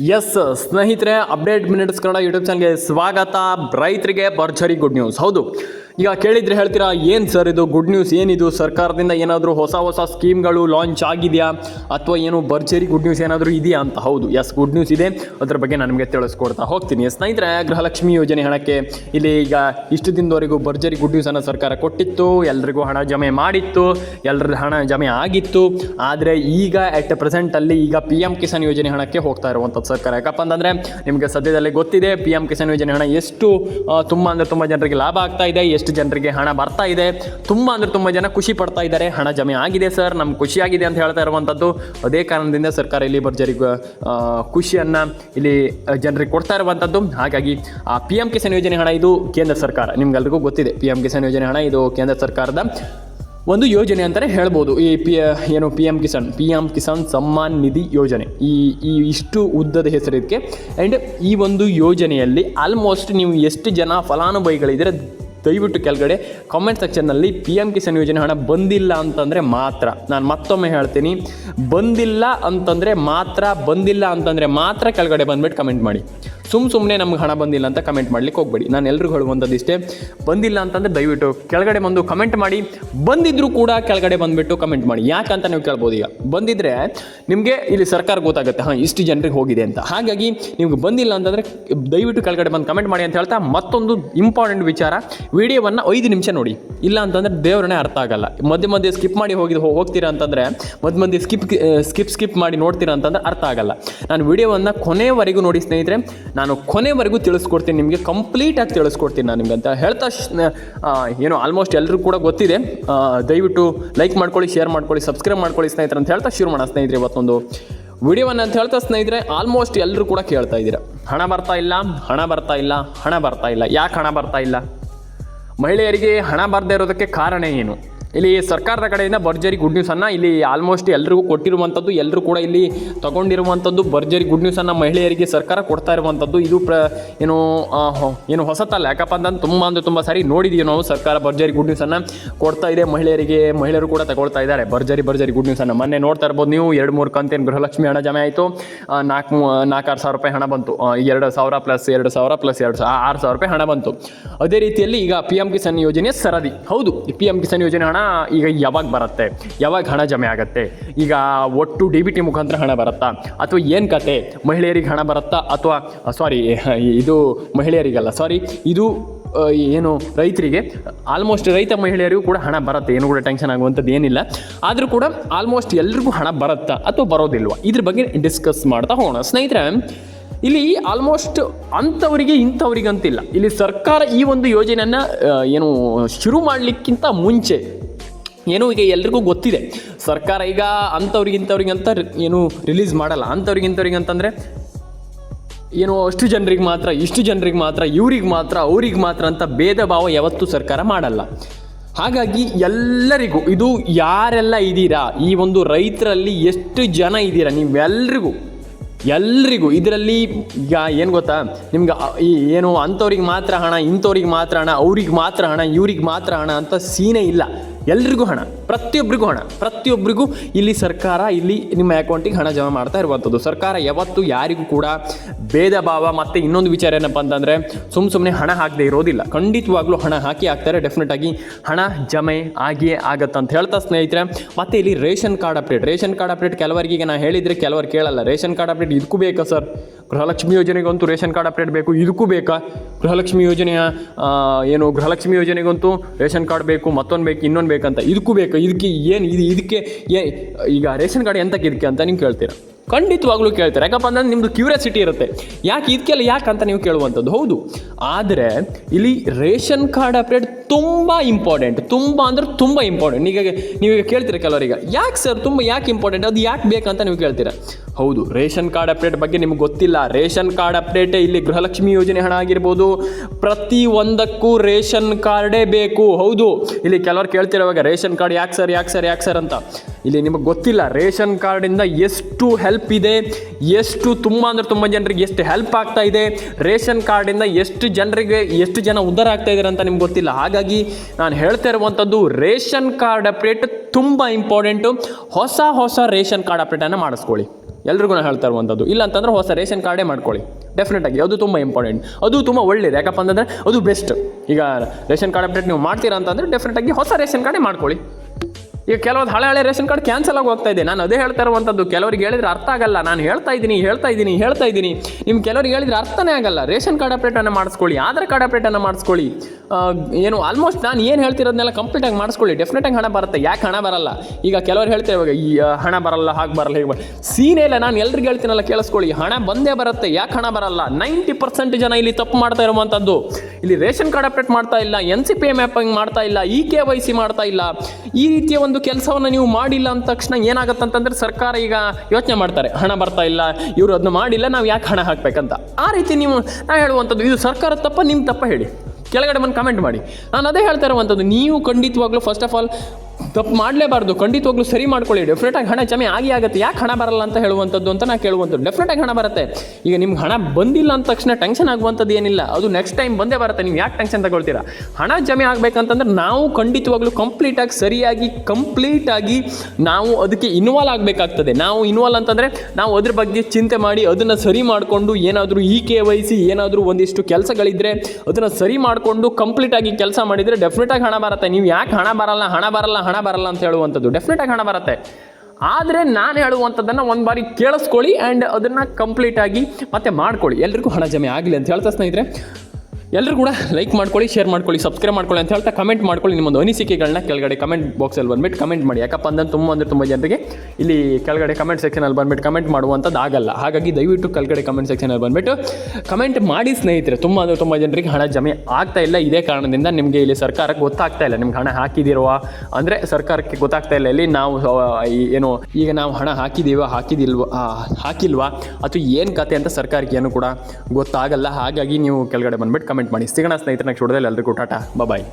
S ಸ್ನೇಹಿತರೆ update minutes Kannada YouTube ಚಾನಲ್ಗೆ ಸ್ವಾಗತ. ರೈತರಿಗೆ ಭರ್ಜರಿ ಗುಡ್ ನ್ಯೂಸ್ ಹೌದು. ಈಗ ಕೇಳಿದ್ರೆ ಹೇಳ್ತೀರಾ, ಏನು ಸರ್ ಇದು ಗುಡ್ ನ್ಯೂಸ್ ಏನಿದು ಸರ್ಕಾರದಿಂದ ಏನಾದರೂ ಹೊಸ ಹೊಸ ಸ್ಕೀಮ್ಗಳು ಲಾಂಚ್ ಆಗಿದೆಯಾ? ಅಥವಾ ಏನು ಭರ್ಜರಿ ಗುಡ್ ನ್ಯೂಸ್ ಏನಾದರೂ ಇದೆಯಾ ಅಂತ? ಹೌದು ಎಸ್ ಗುಡ್ ನ್ಯೂಸ್ ಇದೆ. ಅದ್ರ ಬಗ್ಗೆ ನಾನು ನಿಮಗೆ ತಿಳಿಸ್ಕೊಡ್ತಾ ಹೋಗ್ತೀನಿ. ಸ್ನೇಹಿತರೆ, ಗೃಹಲಕ್ಷ್ಮಿ ಯೋಜನೆ ಹಣಕ್ಕೆ ಇಲ್ಲಿ ಈಗ ಇಷ್ಟು ದಿನದವರೆಗೂ ಭರ್ಜರಿ ಗುಡ್ ನ್ಯೂಸನ್ನು ಸರ್ಕಾರ ಕೊಟ್ಟಿತ್ತು. ಎಲ್ರಿಗೂ ಹಣ ಜಮೆ ಮಾಡಿತ್ತು. ಎಲ್ಲರ ಹಣ ಜಮೆ ಆಗಿತ್ತು. ಆದರೆ ಈಗ ಅಟ್ ಪ್ರೆಸೆಂಟಲ್ಲಿ ಈಗ ಪಿ ಎಂ ಕಿಸಾನ್ ಯೋಜನೆ ಹಣಕ್ಕೆ ಹೋಗ್ತಾ ಇರುವಂಥದ್ದು ಸರ್ಕಾರ. ಯಾಕಪ್ಪ ಅಂತಂದರೆ ನಿಮಗೆ ಸದ್ಯದಲ್ಲೇ ಗೊತ್ತಿದೆ ಪಿ ಎಂ ಕಿಸಾನ್ ಯೋಜನೆ ಹಣ ಎಷ್ಟು ತುಂಬ ಅಂದರೆ ತುಂಬ ಜನರಿಗೆ ಲಾಭ ಆಗ್ತಾ ಇದೆ ಎಷ್ಟು ಜನರಿಗೆ ಹಣ ಬರ್ತಾ ಇದೆ. ತುಂಬ ಅಂದರೆ ತುಂಬ ಜನ ಖುಷಿ ಪಡ್ತಾ ಇದ್ದಾರೆ. ಹಣ ಜಮೆ ಆಗಿದೆ ಸರ್ ನಮ್ಗೆ ಖುಷಿಯಾಗಿದೆ ಅಂತ ಹೇಳ್ತಾ ಇರುವಂಥದ್ದು ಅದೇ ಕಾರಣದಿಂದ ಸರ್ಕಾರ ಇಲ್ಲಿ ಭರ್ಜರಿ ಆ, ಖುಷಿಯನ್ನು ಇಲ್ಲಿ ಜನರಿಗೆ ಕೊಡ್ತಾ ಇರುವಂಥದ್ದು ಹಾಗಾಗಿ ಆ ಪಿ ಎಂ ಕಿಸಾನ್ ಯೋಜನೆ ಹಣ ಇದು ಕೇಂದ್ರ ಸರ್ಕಾರ. ನಿಮ್ಗೆಲ್ರಿಗೂ ಗೊತ್ತಿದೆ. ಪಿ ಎಂ ಕಿಸಾನ್ ಯೋಜನೆ ಹಣ ಇದು ಕೇಂದ್ರ ಸರ್ಕಾರದ ಒಂದು ಯೋಜನೆ ಅಂತಲೇ ಹೇಳ್ಬೋದು. ಈ ಪಿ ಏನು P M Kisan P M Kisan Samman Nidhi ಯೋಜನೆ. ಈ ಈ ಇಷ್ಟು ಉದ್ದದ ಹೆಸರು ಇದಕ್ಕೆ ಆ್ಯಂಡ್ ಈ ಒಂದು ಯೋಜನೆಯಲ್ಲಿ ಆಲ್ಮೋಸ್ಟ್ ನೀವು ಎಷ್ಟು ಜನ ಫಲಾನುಭವಿಗಳಿದ್ದೀರ ದಯವಿಟ್ಟು ಕೆಳಗಡೆ ಕಾಮೆಂಟ್ ಸೆಕ್ಷನ್ನಲ್ಲಿ ಪಿ ಎಂ ಕಿಸಾನ್ ಯೋಜನೆ ಹಣ ಬಂದಿಲ್ಲ ಅಂತಂದರೆ ಮಾತ್ರ. ನಾನು ಮತ್ತೊಮ್ಮೆ ಹೇಳ್ತೀನಿ. ಬಂದಿಲ್ಲ ಅಂತಂದರೆ ಮಾತ್ರ, ಬಂದಿಲ್ಲ ಅಂತಂದರೆ ಮಾತ್ರ ಕೆಳಗಡೆ ಬಂದುಬಿಟ್ಟು ಕಮೆಂಟ್ ಮಾಡಿ. ಸುಮ್ಮ ಸುಮ್ಮನೆ ನಮ್ಗೆ ಹಣ ಬಂದಿಲ್ಲ ಅಂತ ಕಮೆಂಟ್ ಮಾಡ್ಲಿಕ್ಕೆ ಹೋಗ್ಬೇಡಿ. ನಾನು ಎಲ್ರಿಗೂ ಹೇಳುವಂಥದ್ದು ಇಷ್ಟೇ. ಬಂದಿಲ್ಲ ಅಂತಂದರೆ ದಯವಿಟ್ಟು ಕೆಳಗಡೆ ಬಂದು ಕಮೆಂಟ್ ಮಾಡಿ. ಬಂದಿದ್ರೂ ಕೂಡ ಕೆಳಗಡೆ ಬಂದುಬಿಟ್ಟು ಕಮೆಂಟ್ ಮಾಡಿ. ಯಾಕಂತ ನೀವು ಕೇಳ್ಬೋದು ಈಗ. ಬಂದಿದ್ರೆ ನಿಮಗೆ ಇಲ್ಲಿ ಸರ್ಕಾರ ಗೊತ್ತಾಗುತ್ತೆ, ಹಾಂ, ಇಷ್ಟು ಜನರಿಗೆ ಹೋಗಿದೆ ಅಂತ. ಹಾಗಾಗಿ ನಿಮ್ಗೆ ಬಂದಿಲ್ಲ ಅಂತಂದರೆ ದಯವಿಟ್ಟು ಕೆಳಗಡೆ ಬಂದು ಕಮೆಂಟ್ ಮಾಡಿ ಅಂತ ಹೇಳ್ತಾ ಮತ್ತೊಂದು ಇಂಪಾರ್ಟೆಂಟ್ ವಿಚಾರ. ವಿಡಿಯೋವನ್ನು ಐದು ನಿಮಿಷ ನೋಡಿ. ಇಲ್ಲ ಅಂತಂದರೆ ದೇವರನ್ನೇ ಅರ್ಥ ಆಗಲ್ಲ. ಮಧ್ಯೆ ಮಧ್ಯೆ ಸ್ಕಿಪ್ ಮಾಡಿ ಹೋಗಿ ಹೋಗ್ತೀರಾ ಅಂತಂದರೆ, ಮಧ್ಯ ಮಧ್ಯೆ ಸ್ಕಿಪ್ ಸ್ಕಿಪ್ ಸ್ಕಿಪ್ ಮಾಡಿ ನೋಡ್ತೀರಾ ಅಂತಂದ್ರೆ ಅರ್ಥ ಆಗಲ್ಲ. ನಾನು ವಿಡಿಯೋವನ್ನು ಕೊನೆವರೆಗೂ ನೋಡಿ ಸ್ನೇಹಿತರೆ ನಾನು ಕೊನೆವರೆಗೂ ತಿಳಿಸ್ಕೊಡ್ತೀನಿ, ನಿಮಗೆ ಕಂಪ್ಲೀಟಾಗಿ ತಿಳಿಸ್ಕೊಡ್ತೀನಿ ನಾನು ನಿಮಗೆ ಅಂತ. ಹೇಳ್ತಾ ಏನು ಆಲ್ಮೋಸ್ಟ್ ಎಲ್ಲರೂ ಕೂಡ ಗೊತ್ತಿದೆ. ದಯವಿಟ್ಟು ಲೈಕ್ ಮಾಡ್ಕೊಳ್ಳಿ ಶೇರ್ ಮಾಡ್ಕೊಳ್ಳಿ ಸಬ್ಸ್ಕ್ರೈಬ್ ಮಾಡ್ಕೊಳ್ಳಿ ಸ್ನೇಹಿತರೆ ಅಂತ ಹೇಳ್ತಾ ಶುರು ಮಾಡೋಣ ಸ್ನೇಹಿತರೆ ಇವತ್ತೊಂದು ವಿಡಿಯೋವನ್ನು ಅಂತ ಹೇಳ್ತಾ ಸ್ನೇಹಿತರೆ ಆಲ್ಮೋಸ್ಟ್ ಎಲ್ಲರೂ ಕೂಡ ಕೇಳ್ತಾ ಇದ್ದೀರಾ. ಹಣ ಬರ್ತಾ ಇಲ್ಲ, ಹಣ ಬರ್ತಾ ಇಲ್ಲ, ಹಣ ಬರ್ತಾ ಇಲ್ಲ. ಯಾಕೆ ಹಣ ಬರ್ತಾ ಇಲ್ಲ? ಮಹಿಳೆಯರಿಗೆ ಹಣ ಬರದೇ ಇರೋದಕ್ಕೆ ಕಾರಣ ಏನು? ಇಲ್ಲಿ ಸರ್ಕಾರದ ಕಡೆಯಿಂದ ಭರ್ಜರಿ ಗುಡ್ ನ್ಯೂಸನ್ನು ಇಲ್ಲಿ ಆಲ್ಮೋಸ್ಟ್ ಎಲ್ರಿಗೂ ಕೊಟ್ಟಿರುವಂಥದ್ದು ಎಲ್ಲರೂ ಕೂಡ ಇಲ್ಲಿ ತಗೊಂಡಿರುವಂಥದ್ದು ಭರ್ಜರಿ ಗುಡ್ ನ್ಯೂಸನ್ನು ಮಹಿಳೆಯರಿಗೆ ಸರ್ಕಾರ ಕೊಡ್ತಾ ಇರುವಂಥದ್ದು ಇದು ಪ್ರ, ಏನು ಏನು ಹೊಸತಲ್ಲ. ಯಾಕಪ್ಪ ಅಂತಂದು ತುಂಬ ಅಂದರೆ ತುಂಬ ಸಾರಿ ನೋಡಿದ್ದೀವಿ ನಾವು ಸರ್ಕಾರ ಭರ್ಜರಿ ಗುಡ್ ನ್ಯೂಸನ್ನು ಕೊಡ್ತಾ ಇದೆ ಮಹಿಳೆಯರಿಗೆ, ಮಹಿಳೆಯರು ಕೂಡ ತಗೊಳ್ತಾ ಇದ್ದಾರೆ. ಭರ್ಜರಿ ಭರ್ಜರಿ ಗುಡ್ ನ್ಯೂಸನ್ನು ಮೊನ್ನೆ ನೋಡ್ತಾ ಇರ್ಬೋದು ನೀವು, ಎರಡು, ಮೂರು ಕಂತೇನು ಗೃಹಲಕ್ಷ್ಮಿ ಹಣ ಜಮೆ ಆಯಿತು. ನಾಲ್ಕು ನಾಲ್ಕಾರು ಸಾವಿರ ರೂಪಾಯಿ ಹಣ ಬಂತು. ಎರಡು ಸಾವಿರ ಪ್ಲಸ್ ಎರಡು ಸಾವಿರ ಪ್ಲಸ್ ಎರಡು ಸಾವಿರ ಆರು ಸಾವಿರ ರೂಪಾಯಿ ಹಣ ಬಂತು. ಅದೇ ರೀತಿಯಲ್ಲಿ ಈಗ ಪಿ ಎಂ ಕಿಸಾನ್ ಯೋಜನೆ ಸರದಿ. ಹೌದು ಪಿ ಎಂ ಕಿಸಾನ್ ಯೋಜನೆ ಹಣ ಈಗ ಯಾವಾಗ ಬರುತ್ತೆ? ಯಾವಾಗ ಹಣ ಜಮೆ ಆಗುತ್ತೆ? ಈಗ ಒಟ್ಟು ಡಿ ಬಿ ಟಿ ಮುಖಾಂತರ ಹಣ ಬರುತ್ತಾ? ಅಥವಾ ಏನು ಕತೆ? ಮಹಿಳೆಯರಿಗೆ ಹಣ ಬರುತ್ತಾ? ಅಥವಾ ಸಾರಿ ಇದು ಮಹಿಳೆಯರಿಗಲ್ಲ ಸಾರಿ ಇದು ಏನು ರೈತರಿಗೆ ಆಲ್ಮೋಸ್ಟ್ ರೈತ ಮಹಿಳೆಯರಿಗೂ ಕೂಡ ಹಣ ಬರುತ್ತೆ. ಏನು ಕೂಡ ಟೆನ್ಷನ್ ಆಗುವಂಥದ್ದು ಏನಿಲ್ಲ. ಆದರೂ ಕೂಡ ಆಲ್ಮೋಸ್ಟ್ ಎಲ್ರಿಗೂ ಹಣ ಬರುತ್ತಾ? ಅಥವಾ ಬರೋದಿಲ್ವಾ? ಇದ್ರ ಬಗ್ಗೆ ಡಿಸ್ಕಸ್ ಮಾಡ್ತಾ ಹೋಗೋಣ. ಸ್ನೇಹಿತರೆ, ಇಲ್ಲಿ ಆಲ್ಮೋಸ್ಟ್ ಅಂಥವರಿಗೆ ಇಂಥವ್ರಿಗೆ ಅಂತಿಲ್ಲ. ಇಲ್ಲಿ ಸರ್ಕಾರ ಈ ಒಂದು ಯೋಜನೆಯನ್ನು ಏನು ಶುರು ಮಾಡಲಿಕ್ಕಿಂತ ಮುಂಚೆ ಏನು ಈಗ ಎಲ್ರಿಗೂ ಗೊತ್ತಿದೆ. ಸರ್ಕಾರ ಈಗ ಅಂಥವ್ರಿಗೆ ಇಂಥವ್ರಿಗೆ ಅಂತ ಏನು ರಿಲೀಸ್ ಮಾಡಲ್ಲ. ಅಂಥವ್ರಿಗೆ ಇಂಥವ್ರಿಗೆ ಅಂತಂದರೆ ಏನು ಅಷ್ಟು ಜನರಿಗೆ ಮಾತ್ರ, ಇಷ್ಟು ಜನರಿಗೆ ಮಾತ್ರ, ಇವ್ರಿಗೆ ಮಾತ್ರ, ಅವ್ರಿಗೆ ಮಾತ್ರ ಅಂತ ಭೇದ ಭಾವ ಯಾವತ್ತೂ ಸರ್ಕಾರ ಮಾಡಲ್ಲ. ಹಾಗಾಗಿ ಎಲ್ಲರಿಗೂ, ಇದು ಯಾರೆಲ್ಲ ಇದ್ದೀರಾ, ಈ ಒಂದು ರೈತರಲ್ಲಿ ಎಷ್ಟು ಜನ ಇದ್ದೀರಾ, ನೀವೆಲ್ರಿಗೂ, ಎಲ್ರಿಗೂ, ಇದರಲ್ಲಿ ಈಗ ಏನು ಗೊತ್ತಾ, ನಿಮ್ಗೆ ಈ ಏನು ಅಂಥವ್ರಿಗೆ ಮಾತ್ರ ಹಣ, ಇಂಥವ್ರಿಗೆ ಮಾತ್ರ ಹಣ, ಅವ್ರಿಗೆ ಮಾತ್ರ ಹಣ, ಇವ್ರಿಗೆ ಮಾತ್ರ ಹಣ ಅಂತ ಸೀನೇ ಇಲ್ಲ. ಎಲ್ರಿಗೂ ಹಣ ಪ್ರತಿಯೊಬ್ಬರಿಗೂ ಹಣ ಪ್ರತಿಯೊಬ್ಬರಿಗೂ ಇಲ್ಲಿ ಸರ್ಕಾರ, ಇಲ್ಲಿ ನಿಮ್ಮ ಅಕೌಂಟಿಗೆ ಹಣ ಜಮಾ ಮಾಡ್ತಾ ಇರುವಂಥದ್ದು. ಸರ್ಕಾರ ಯಾವತ್ತೂ ಯಾರಿಗೂ ಕೂಡ ಭೇದ ಭಾವ ಮತ್ತು ಇನ್ನೊಂದು ವಿಚಾರ ಏನಪ್ಪ ಅಂತಂದರೆ ಸುಮ್ಮ ಸುಮ್ಮನೆ ಹಣ ಹಾಕದೇ ಇರೋದಿಲ್ಲ. ಖಂಡಿತವಾಗ್ಲೂ ಹಣ ಹಾಕಿ ಹಾಕ್ತಾರೆ ಡೆಫಿನೆಟ್ ಆಗಿ ಹಣ ಜಮೆ ಆಗಿಯೇ ಆಗುತ್ತೆ ಅಂತ ಹೇಳ್ತಾ ಸ್ನೇಹಿತರೆ. ಮತ್ತು ಇಲ್ಲಿ ration card update ration card update ಕೆಲವರಿಗೆ ನಾನು ಹೇಳಿದರೆ ಕೆಲವರು ಕೇಳಲ್ಲ. ರೇಷನ್ ಕಾರ್ಡ್ ಅಪ್ಡೇಟ್ ಇದಕ್ಕೂ ಬೇಕಾ ಸರ್? ಗೃಹಲಕ್ಷ್ಮಿ ಯೋಜನೆಗಂತೂ ರೇಷನ್ ಕಾರ್ಡ್ ಅಪ್ಡೇಟ್ ಬೇಕು, ಇದಕ್ಕೂ ಬೇಕಾ? ಗೃಹಲಕ್ಷ್ಮಿ ಯೋಜನೆಯ ಏನು ಗೃಹಲಕ್ಷ್ಮಿ ಯೋಜನೆಗಂತೂ ರೇಷನ್ ಕಾರ್ಡ್ ಬೇಕು, ಮತ್ತೊಂದು ಬೇಕು, ಇನ್ನೊಂದು ಬೇಕಂತ, ಇದಕ್ಕೂ ಬೇಕು? ಇದಕ್ಕೆ ಏನು, ಇದು ಇದಕ್ಕೆ ಏ, ಈಗ ರೇಷನ್ ಕಾರ್ಡ್ ಎಂತಕ್ಕೆ ಇದಕ್ಕೆ ಅಂತ ನೀವು ಕೇಳ್ತೀರಾ? ಖಂಡಿತವಾಗ್ಲೂ ಕೇಳ್ತಾರೆ. ಯಾಕಪ್ಪ ಅಂದ್ರೆ ನಿಮ್ಮದು ಕ್ಯೂರಿಯಾಸಿಟಿ ಇರುತ್ತೆ. ಯಾಕೆ ಇದಕ್ಕೆಲ್ಲ ಯಾಕೆ ಅಂತ ನೀವು ಕೇಳುವಂಥದ್ದು? ಹೌದು. ಆದರೆ ಇಲ್ಲಿ ರೇಷನ್ ಕಾರ್ಡ್ ಅಪ್ಡೇಟ್ ತುಂಬ ಇಂಪಾರ್ಟೆಂಟ್ ತುಂಬ ಅಂದ್ರೆ ತುಂಬ ಇಂಪಾರ್ಟೆಂಟ್ ಈಗ ನೀವೀಗ ಕೇಳ್ತೀರ ಕೆಲವರಿಗೆ, ಯಾಕೆ ಸರ್ ತುಂಬ ಯಾಕೆ ಇಂಪಾರ್ಟೆಂಟ್ ಅದು ಯಾಕೆ ಬೇಕಂತ ನೀವು ಕೇಳ್ತೀರ. ಹೌದು. ರೇಷನ್ ಕಾರ್ಡ್ ಅಪ್ಡೇಟ್ ಬಗ್ಗೆ ನಿಮ್ಗೆ ಗೊತ್ತಿಲ್ಲ. ರೇಷನ್ ಕಾರ್ಡ್ ಅಪ್ಡೇಟ್ ಇಲ್ಲಿ ಗೃಹಲಕ್ಷ್ಮಿ ಯೋಜನೆ ಹಣ ಆಗಿರ್ಬೋದು. ಪ್ರತಿ ಒಂದಕ್ಕೂ ರೇಷನ್ ಕಾರ್ಡೇ ಬೇಕು. ಹೌದು. ಇಲ್ಲಿ ಕೆಲವರು ಕೇಳ್ತಿರೋವಾಗ, ರೇಷನ್ ಕಾರ್ಡ್ ಯಾಕೆ ಸರ್ ಯಾಕೆ ಸರ್ ಯಾಕೆ ಸರ್ ಅಂತ. ಇಲ್ಲಿ ನಿಮಗೆ ಗೊತ್ತಿಲ್ಲ, ರೇಷನ್ ಕಾರ್ಡಿಂದ ಎಷ್ಟು ಹೆಲ್ಪ್ ಇದೆ, ಎಷ್ಟು ತುಂಬ ಅಂದ್ರೆ ತುಂಬ ಜನರಿಗೆ ಎಷ್ಟು ಹೆಲ್ಪ್ ಆಗ್ತಾ ಇದೆ, ರೇಷನ್ ಕಾರ್ಡಿಂದ ಎಷ್ಟು ಜನರಿಗೆ ಎಷ್ಟು ಜನ ಉದ್ಧಾರ ಆಗ್ತಾ ಇದ್ದಾರೆ ಅಂತ ನಿಮ್ಗೆ ಗೊತ್ತಿಲ್ಲ. ಹಾಗಾಗಿ ನಾನು ಹೇಳ್ತಾ ಇರುವಂಥದ್ದು, ರೇಷನ್ ಕಾರ್ಡ್ ಅಪ್ಡೇಟ್ ತುಂಬ ಇಂಪಾರ್ಟೆಂಟು ಹೊಸ ಹೊಸ ರೇಷನ್ ಕಾರ್ಡ್ ಅಪ್ಡೇಟನ್ನು ಮಾಡಿಸ್ಕೊಳ್ಳಿ. ಎಲ್ರಿಗೂ ನಾನು ಹೇಳ್ತಾ ಇರುವಂಥದ್ದು. ಇಲ್ಲ ಅಂತಂದ್ರೆ ಹೊಸ ರೇಷನ್ ಕಾರ್ಡೇ ಮಾಡ್ಕೊಳ್ಳಿ. ಡೆಫಿನೆಟಾಗಿ ಅದು ತುಂಬ ಇಂಪಾರ್ಟೆಂಟ್ ಅದು ತುಂಬ ಒಳ್ಳೇದು. ಯಾಕಪ್ಪ ಅಂತಂದರೆ ಅದು ಬೆಸ್ಟ್ ಈಗ ರೇಷನ್ ಕಾರ್ಡ್ ಅಪ್ಡೇಟ್ ನೀವು ಮಾಡ್ತೀರಾ ಅಂತಂದರೆ ಡೆಫಿನೆಟಾಗಿ ಹೊಸ ರೇಷನ್ ಕಾರ್ಡೇ ಮಾಡ್ಕೊಳ್ಳಿ. ಈಗ ಕೆಲವೊಂದು ಹಳೆ ಹಳೆ ರೇಷನ್ ಕಾರ್ಡ್ ಕ್ಯಾನ್ಸಲ್ ಆಗಿ ಹೋಗ್ತಾ ಇದೆ. ನಾನು ಅದೇ ಹೇಳ್ತಾ ಇರುವಂಥದ್ದು ಕೆಲವರಿಗೆ ಹೇಳಿದ್ರೆ ಅರ್ಥ ಆಗಲ್ಲ. ನಾನು ಹೇಳ್ತಾ ಇದ್ದೀನಿ ಹೇಳ್ತಾ ಇದ್ದೀನಿ ಹೇಳ್ತಾ ಇದ್ದೀನಿ. ನಿಮ್ಮ ಕೆಲವರಿಗೆ ಹೇಳಿದ್ರೆ ಅರ್ಥನೇ ಆಗಲ್ಲ. ರೇಷನ್ ಕಾರ್ಡ್ ಅಪ್ಡೇಟನ್ನು ಮಾಡಿಸ್ಕೊಳ್ಳಿ, ಆಧಾರ್ ಕಾರ್ಡ್ ಅಪ್ಡೇಟನ್ನು ಮಾಡಿಸ್ಕೊಳ್ಳಿ. ಏನು ಆಲ್ಮೋಸ್ಟ್ ನಾನು ಏನು ಹೇಳ್ತಿರೋದನ್ನೆಲ್ಲ ಕಂಪ್ಲೀಟಾಗಿ ಮಾಡಿಸ್ಕೊಳ್ಳಿ. ಡೆಫಿನೆಟಾಗಿ ಹಣ ಬರುತ್ತೆ. ಯಾಕೆ ಹಣ ಬರಲ್ಲ? ಈಗ ಕೆಲವರು ಹೇಳ್ತಾರೆ ಇವಾಗ, ಈ ಹಣ ಬರಲ್ಲ, ಹಾಗೆ ಬರಲ್ಲ, ಹೀಗೆ ಬರಲ್ಲ ಸೀನೇ ಇಲ್ಲ ನಾನು ಎಲ್ರಿಗೂ ಹೇಳ್ತೀನಲ್ಲ, ಕೇಳಿಸ್ಕೊಳ್ಳಿ. ಹಣ ಬಂದೇ ಬರುತ್ತೆ, ಯಾಕೆ ಹಣ ಬರಲ್ಲ? ನೈಂಟಿ ಪರ್ಸೆಂಟ್ ಜನ ಇಲ್ಲಿ ತಪ್ಪು ಮಾಡ್ತಾ ಇರುವಂಥದ್ದು ಇಲ್ಲಿ ರೇಷನ್ ಕಾರ್ಡ್ ಅಪ್ಡೇಟ್ ಮಾಡ್ತಾ ಇಲ್ಲ ಎನ್ ಸಿ ಪಿ ಮ್ಯಾಪಿಂಗ್ ಮಾಡ್ತಾ ಇಲ್ಲ ಇ ಕೆ ವೈ ಸಿ ಮಾಡ್ತಾ ಇಲ್ಲ. ಈ ರೀತಿಯ ಒಂದು ಕೆಲಸವನ್ನು ನೀವು ಮಾಡಿಲ್ಲ ಅಂದ ತಕ್ಷಣ ಏನಾಗುತ್ತೆ ಅಂತಂದರೆ ಸರ್ಕಾರ ಈಗ ಯೋಚನೆ ಮಾಡ್ತಾರೆ. ಹಣ ಬರ್ತಾ ಇಲ್ಲ, ಇವರು ಅದನ್ನ ಮಾಡಿಲ್ಲ, ನಾವು ಯಾಕೆ ಹಣ ಹಾಕಬೇಕಂತ. ಆ ರೀತಿ ನೀವು, ನಾವು ಹೇಳುವಂಥದ್ದು ಇದು ಸರ್ಕಾರ ತಪ್ಪ ನಿಮ್ಮ ತಪ್ಪ ಹೇಳಿ. ಕೆಳಗಡೆ ಬಂದು ಕಮೆಂಟ್ ಮಾಡಿ. ನಾನು ಅದೇ ಹೇಳ್ತಾ ಇರುವಂಥದ್ದು ನೀವು ಖಂಡಿತವಾಗ್ಲೂ ಫಸ್ಟ್ ಆಫ್ ಆಲ್ ತಪ್ಪು ಮಾಡಲೇಬಾರ್ದು. ಖಂಡಿತವಾಗ್ಲೂ ಸರಿ ಮಾಡ್ಕೊಳ್ಳಿ. ಡೆಫಿನೆಟಾಗಿ ಹಣ ಜಮೆ ಆಗಿ ಆಗುತ್ತೆ. ಯಾಕೆ ಹಣ ಬರಲ್ಲ ಅಂತ ಹೇಳುವಂಥದ್ದು ಅಂತ ನಾನು ಕೇಳುವಂಥದ್ದು. ಡೆಫಿನೆಟಾಗಿ ಹಣ ಬರುತ್ತೆ. ಈಗ ನಿಮ್ಗೆ ಹಣ ಬಂದಿಲ್ಲ ಅಂದ ತಕ್ಷಣ ಟೆನ್ಷನ್ ಆಗುವಂಥದ್ದು ಏನಿಲ್ಲ. ಅದು ನೆಕ್ಸ್ಟ್ ಟೈಮ್ ಬಂದೇ ಬರುತ್ತೆ. ನೀವು ಯಾಕೆ ಟೆನ್ಷನ್ ತಗೊಳ್ತೀರಾ? ಹಣ ಜಮೆ ಆಗಬೇಕಂತಂದ್ರೆ ನಾವು ಖಂಡಿತವಾಗ್ಲೂ ಕಂಪ್ಲೀಟಾಗಿ ಸರಿಯಾಗಿ ಕಂಪ್ಲೀಟಾಗಿ ನಾವು ಅದಕ್ಕೆ ಇನ್ವಾಲ್ವ್ ಆಗಬೇಕಾಗ್ತದೆ. ನಾವು ಇನ್ವಾಲ್ವ್ ಅಂತಂದರೆ ನಾವು ಅದ್ರ ಬಗ್ಗೆ ಚಿಂತೆ ಮಾಡಿ, ಅದನ್ನು ಸರಿ ಮಾಡಿಕೊಂಡು ಏನಾದರೂ ಇ ಕೆ ವೈ ಸಿ ಏನಾದರೂ ಒಂದಿಷ್ಟು ಕೆಲಸಗಳಿದ್ದರೆ ಅದನ್ನು ಸರಿ ಮಾಡಿಕೊಂಡು ಕಂಪ್ಲೀಟಾಗಿ ಕೆಲಸ ಮಾಡಿದರೆ ಡೆಫಿನೆಟಾಗಿ ಹಣ ಬರುತ್ತೆ. ನೀವು ಯಾಕೆ ಹಣ ಬರಲ್ಲ? ಹಣ ಬರಲ್ಲ ಹಣ ಬರಲ್ಲ ಅಂತ ಹೇಳುವಂಥದ್ದು. ಡೆಫಿನೆಟಾಗಿ ಹಣ ಬರುತ್ತೆ. ಆದರೆ ನಾನು ಹೇಳುವಂಥದ್ದನ್ನು ಒಂದು ಬಾರಿ ಕೇಳಿಸ್ಕೊಳ್ಳಿ ಆ್ಯಂಡ್ ಅದನ್ನು ಕಂಪ್ಲೀಟಾಗಿ ಮತ್ತೆ ಮಾಡ್ಕೊಳ್ಳಿ. ಎಲ್ರಿಗೂ ಹಣ ಜಮೆ ಆಗಲಿ ಅಂತ ಹೇಳ್ತಾ ಸ್ನೇಹಿತರೆ ಎಲ್ಲರೂ ಕೂಡ ಲೈಕ್ ಮಾಡ್ಕೊಳ್ಳಿ ಶೇರ್ ಮಾಡ್ಕೊಳ್ಳಿ ಸಬ್ಸ್ಕ್ರೈಬ್ ಮಾಡ್ಕೊಳ್ಳಿ ಅಂತ ಹೇಳ್ತಾ ಕಮೆಂಟ್ ಮಾಡ್ಕೊಳ್ಳಿ ನಿಮ್ಮೊಂದು ಅನಿಸಿಕೆಗಳನ್ನ ಕೆಳಗಡೆ ಕಮೆಂಟ್ ಬಾಕ್ಸಲ್ಲಿ ಬಂದ್ಬಿಟ್ಟು ಕಮೆಂಟ್ ಮಾಡಿ. ಯಾಕಪ್ಪ ಅಂದ್ರೆ ತುಂಬ ಅಂದರೆ ತುಂಬ ಜನರಿಗೆ ಇಲ್ಲಿ ಕೆಳಗಡೆ ಕಮೆಂಟ್ ಸೆಕ್ಷನಲ್ಲಿ ಬಂದ್ಬಿಟ್ಟು ಕಮೆಂಟ್ ಮಾಡುವಂಥದ್ದು ಆಗಲ್ಲ. ಹಾಗಾಗಿ ದಯವಿಟ್ಟು ಕೆಳಗಡೆ ಕಮೆಂಟ್ ಸೆಕ್ಷನಲ್ಲಿ ಬಂದ್ಬಿಟ್ಟು ಕಮೆಂಟ್ ಮಾಡಿ ಸ್ನೇಹಿತರೆ. ತುಂಬ ಅಂದರೆ ತುಂಬ ಜನರಿಗೆ ಹಣ ಜಮೆ ಆಗ್ತಾ ಇಲ್ಲ. ಇದೇ ಕಾರಣದಿಂದ ನಿಮಗೆ ಇಲ್ಲಿ ಸರ್ಕಾರಕ್ಕೆ ಗೊತ್ತಾಗ್ತಾ ಇಲ್ಲ. ನಿಮ್ಗೆ ಹಣ ಹಾಕಿದಿರುವ ಅಂದರೆ ಸರ್ಕಾರಕ್ಕೆ ಗೊತ್ತಾಗ್ತಾ ಇಲ್ಲ. ಇಲ್ಲಿ ನಾವು ಏನು, ಈಗ ನಾವು ಹಣ ಹಾಕಿದ್ದೀವ ಹಾಕಿದಿಲ್ವ ಹಾಕಿಲ್ವಾ? ಅಥವಾ ಏನು ಕತೆ ಅಂತ ಸರ್ಕಾರಕ್ಕೆ ಏನು ಕೂಡ ಗೊತ್ತಾಗಲ್ಲ. ಹಾಗಾಗಿ ನೀವು ಕೆಳಗಡೆ ಬಂದ್ಬಿಟ್ಟು ಕಮೆಂಟ್ ಮಾಡಿ. ಸಿಗೋಣ ಸ್ನೇಹಿತರೆ ನೆಕ್ಸ್ಟ್ ಎಲ್ಲರಿಗೂ ಟಾಟಾ. ಬಾಯ್